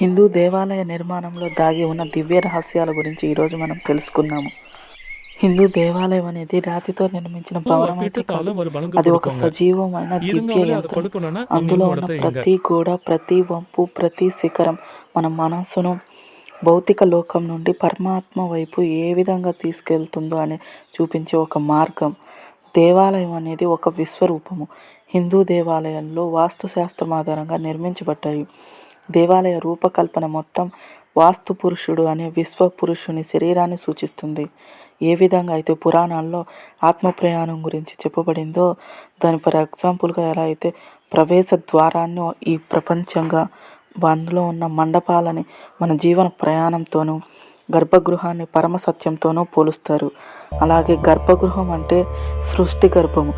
హిందూ దేవాలయ నిర్మాణంలో దాగి ఉన్న దివ్య రహస్యాల గురించి ఈరోజు మనం తెలుసుకుందాము. హిందూ దేవాలయం అనేది రాతితో నిర్మించిన భవనం అయితే కాదు అది ఒక సజీవమైన దివ్య యంత్రం. అందులో ఉన్న ప్రతి గోడ ప్రతి వంపు ప్రతి శిఖరం మన మనస్సును భౌతిక లోకం నుండి పరమాత్మ వైపు ఏ విధంగా తీసుకెళ్తుందో అని చూపించే ఒక మార్గం. దేవాలయం అనేది ఒక విశ్వరూపము. హిందూ దేవాలయాల్లో వాస్తుశాస్త్రం ఆధారంగా నిర్మించబడ్డాయి. దేవాలయ రూపకల్పన మొత్తం వాస్తు పురుషుడు అనే విశ్వ పురుషుని శరీరాన్ని సూచిస్తుంది. ఏ విధంగా అయితే పురాణాల్లో ఆత్మ ప్రయాణం గురించి చెప్పబడిందో దాని ఫర్ ఎగ్జాంపుల్గా ఎలా అయితే ప్రవేశ ద్వారాన్ని ఈ ప్రపంచంగా అందులో ఉన్న మండపాలని మన జీవన ప్రయాణంతోనూ గర్భగృహాన్ని పరమ సత్యంతోనూ పోలుస్తారు. అలాగే గర్భగృహం అంటే సృష్టి గర్భము.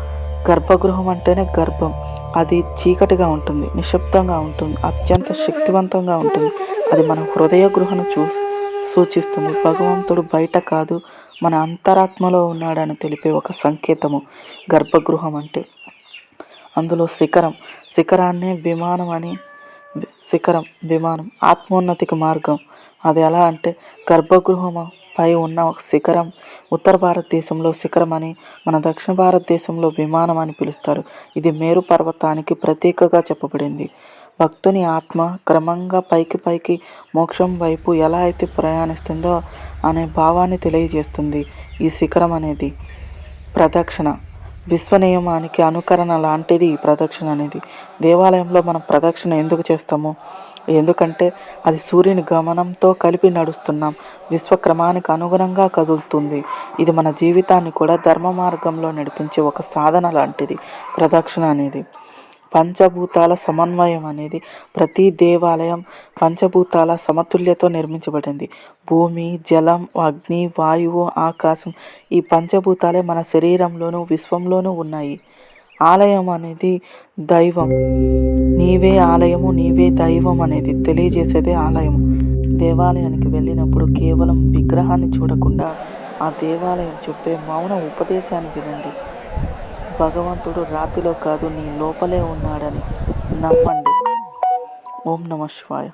గర్భగృహం అంటేనే గర్భం. అది చీకటిగా ఉంటుంది నిశ్శబ్దంగా ఉంటుంది అత్యంత శక్తివంతంగా ఉంటుంది. అది మన హృదయ గృహను చూ సూచిస్తుంది. భగవంతుడు బయట కాదు మన అంతరాత్మలో ఉన్నాడని తెలిపే ఒక సంకేతము. గర్భగృహం అంటే అందులో శిఖరం. శిఖరాన్నే విమానం అని శిఖరం విమానం ఆత్మోన్నతికి మార్గం. అది ఎలా అంటే గర్భగృహం పై ఉన్న ఒక శిఖరం ఉత్తర భారతదేశంలో శిఖరం అని మన దక్షిణ భారతదేశంలో విమానం అని పిలుస్తారు. ఇది మేరు పర్వతానికి ప్రతీకగా చెప్పబడింది. భక్తుని ఆత్మ క్రమంగా పైకి పైకి మోక్షం వైపు ఎలా అయితే ప్రయాణిస్తుందో అనే భావాన్ని తెలియజేస్తుంది ఈ శిఖరం అనేది. ప్రదక్షిణ. విశ్వ నియమానికి అనుకరణ లాంటిది ఈ ప్రదక్షిణ అనేది. దేవాలయంలో మనం ప్రదక్షిణ ఎందుకు చేస్తాము? ఎందుకంటే అది సూర్యుని గమనంతో కలిపి నడుస్తున్నాం. విశ్వక్రమానికి అనుగుణంగా కదులుతుంది. ఇది మన జీవితాన్ని కూడా ధర్మ మార్గంలో నడిపించే ఒక సాధన లాంటిది ప్రదక్షిణ అనేది. పంచభూతాల సమన్వయం అనేది ప్రతి దేవాలయం పంచభూతాల సమతుల్యతో నిర్మించబడింది. భూమి జలం అగ్ని వాయువు ఆకాశం ఈ పంచభూతాలే మన శరీరంలోనూ విశ్వంలోనూ ఉన్నాయి. ఆలయం అనేది దైవం. నీవే ఆలయము నీవే దైవం అనేది తెలియజేసేదే ఆలయం. దేవాలయానికి వెళ్ళినప్పుడు కేవలం విగ్రహాన్ని చూడకుండా ఆ దేవాలయం చెప్పే మౌన ఉపదేశాన్ని వినండి. భగవంతుడు రాతిలో కాదు నీ లోపలే ఉన్నాడని నమ్మండి. ఓం నమ శివాయ.